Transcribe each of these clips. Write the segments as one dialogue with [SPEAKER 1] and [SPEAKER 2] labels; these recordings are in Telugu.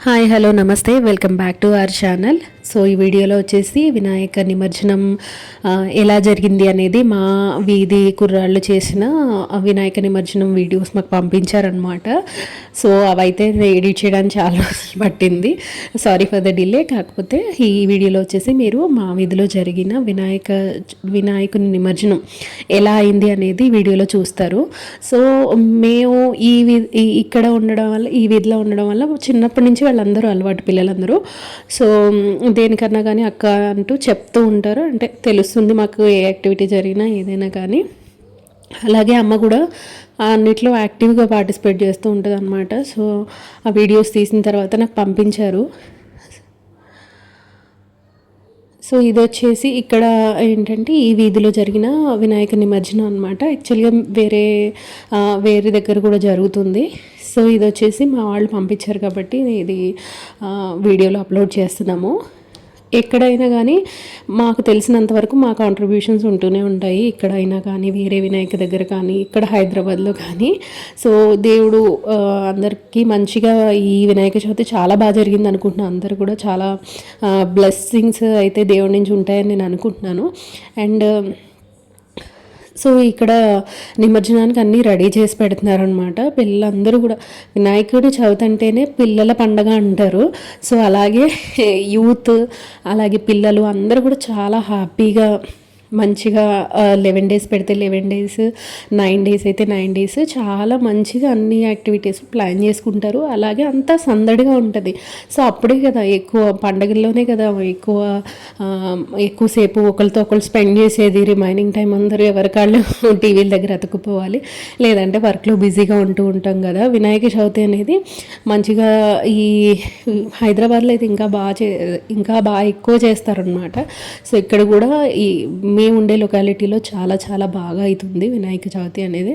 [SPEAKER 1] హాయ్ హలో నమస్తే. Welcome back to our channel. So ఈ వీడియోలో వచ్చేసి వినాయక నిమజ్జనం ఎలా జరిగింది అనేది మా వీధి కుర్రాళ్ళు చేసిన వినాయక నిమజ్జనం వీడియోస్ మాకు పంపించారనమాట సో అవైతే ఎడిట్ చేయడానికి చాలా పట్టింది. Sorry for the delay. కాకపోతే ఈ వీడియోలో వచ్చేసి మీరు మా వీధిలో జరిగిన వినాయక వినాయకుని నిమజ్జనం ఎలా అయింది అనేది వీడియోలో చూస్తారు. సో మేము ఈ ఈ- ఇక్కడ ఉండడం వల్ల ఈ వీధిలో ఉండడం వల్ల చిన్నప్పటి నుంచి వాళ్ళందరూ అలవాటు పిల్లలందరూ. సో దేనికన్నా కానీ అక్క అంటూ చెప్తూ ఉంటారు. అంటే తెలుస్తుంది మాకు ఏ యాక్టివిటీ జరిగినా ఏదైనా కానీ అలాగే అమ్మ కూడా అన్నిట్లో యాక్టివ్గా పార్టిసిపేట్ చేస్తూ ఉంటుంది అనమాట సో ఆ వీడియోస్ తీసిన తర్వాత నాకు పంపించారు. సో ఇది వచ్చేసి ఇక్కడ ఏంటంటే ఈ వీధిలో జరిగిన వినాయక నిమజ్జనం అనమాట యాక్చువల్గా వేరే వేరే దగ్గర కూడా జరుగుతుంది. సో ఇది వచ్చేసి మా వాళ్ళు పంపించారు కాబట్టి ఇది వీడియోలో అప్లోడ్ చేస్తున్నాము. ఎక్కడైనా కానీ మాకు తెలిసినంత వరకు మా కాంట్రిబ్యూషన్స్ ఉంటూనే ఉంటాయి. ఇక్కడైనా కానీ వేరే వినాయక దగ్గర కానీ ఇక్కడ హైదరాబాద్లో కానీ. సో దేవుడు అందరికీ మంచిగా ఈ వినాయక చవితి చాలా బాగా జరిగింది అనుకుంటున్నాను అందరు కూడా చాలా బ్లెస్సింగ్స్ అయితే దేవుడి నుంచి ఉంటాయని నేను అనుకుంటున్నాను. అండ్ సో ఇక్కడ నిమజ్జనానికి అన్నీ రెడీ చేసి పెడుతున్నారనమాట పిల్లలందరూ కూడా వినాయకుడి చవితి అంటేనే పిల్లల పండగ అంటారు. సో అలాగే యూత్ అలాగే పిల్లలు అందరూ కూడా చాలా హ్యాపీగా మంచిగా లెవెన్ డేస్ పెడితే లెవెన్ డేస్ నైన్ డేస్ అయితే నైన్ డేస్ చాలా మంచిగా అన్ని యాక్టివిటీస్ ప్లాన్ చేసుకుంటారు. అలాగే అంతా సందడిగా ఉంటుంది. సో అప్పుడే కదా ఎక్కువ పండగల్లోనే కదా ఎక్కువ ఎక్కువసేపు ఒకరితో ఒకరు స్పెండ్ చేసేది రిమైనింగ్ టైం అందరూ ఎవరికాళ్ళు టీవీల దగ్గర అతుక్కుపోవాలి. లేదంటే వర్క్లో బిజీగా ఉంటూ ఉంటాం కదా. వినాయక చవితి అనేది మంచిగా ఈ హైదరాబాద్లో అయితే ఇంకా బాగా చే ఇంకా బాగా ఎక్కువ చేస్తారనమాట సో ఇక్కడ కూడా ఈ మేము ఉండే లొకాలిటీలో చాలా చాలా బాగా అవుతుంది వినాయక చవితి అనేది.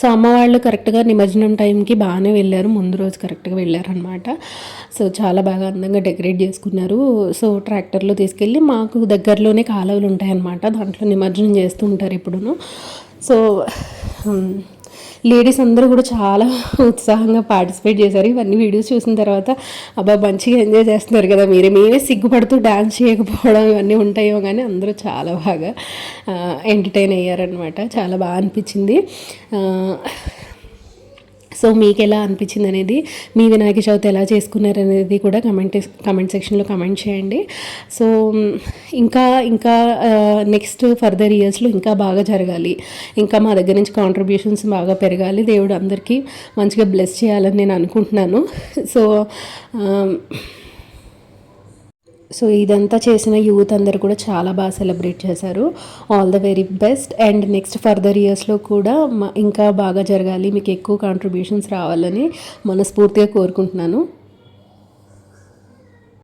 [SPEAKER 1] సో అమ్మ వాళ్ళు కరెక్ట్గా నిమజ్జనం టైంకి బాగానే వెళ్ళారు. ముందు రోజు కరెక్ట్గా వెళ్ళారనమాట సో చాలా బాగా అందంగా డెకరేట్ చేసుకున్నారు. సో ట్రాక్టర్లో తీసుకెళ్ళి మాకు దగ్గరలోనే కాలువలు ఉంటాయన్నమాట. దాంట్లో నిమజ్జనం చేస్తూ ఉంటారు ఎప్పుడును. సో లేడీస్ అందరూ కూడా చాలా ఉత్సాహంగా పార్టిసిపేట్ చేశారు. ఇవన్నీ వీడియోస్ చూసిన తర్వాత అబ్బా మంచిగా ఎంజాయ్ చేస్తున్నారు కదా మీరే. మేమే సిగ్గుపడుతూ డ్యాన్స్ చేయకపోవడం ఇవన్నీ ఉంటాయో కానీ అందరూ చాలా బాగా ఎంటర్టైన్ అయ్యారనమాట చాలా బాగా అనిపించింది. సో మీకు ఎలా అనిపించింది అనేది మీ వినాయక చవితి ఎలా చేసుకున్నారు అనేది కూడా కమెంట్ కమెంట్ సెక్షన్లో కమెంట్ చేయండి. సో ఇంకా ఇంకా నెక్స్ట్ ఫర్దర్ ఇయర్స్లో ఇంకా బాగా జరగాలి. ఇంకా మా దగ్గర నుంచి కాంట్రిబ్యూషన్స్ బాగా పెరగాలి. దేవుడు అందరికీ మంచిగా బ్లెస్ చేయాలని నేను అనుకుంటున్నాను. సో సో ఇదంతా చేసిన యూత్ అందరు కూడా చాలా బాగా సెలబ్రేట్ చేశారు. All the very best and next further ఇయర్స్లో కూడా ఇంకా బాగా జరగాలి. మీకు ఎక్కువ కాంట్రిబ్యూషన్స్ రావాలని మనస్ఫూర్తిగా కోరుకుంటున్నాను.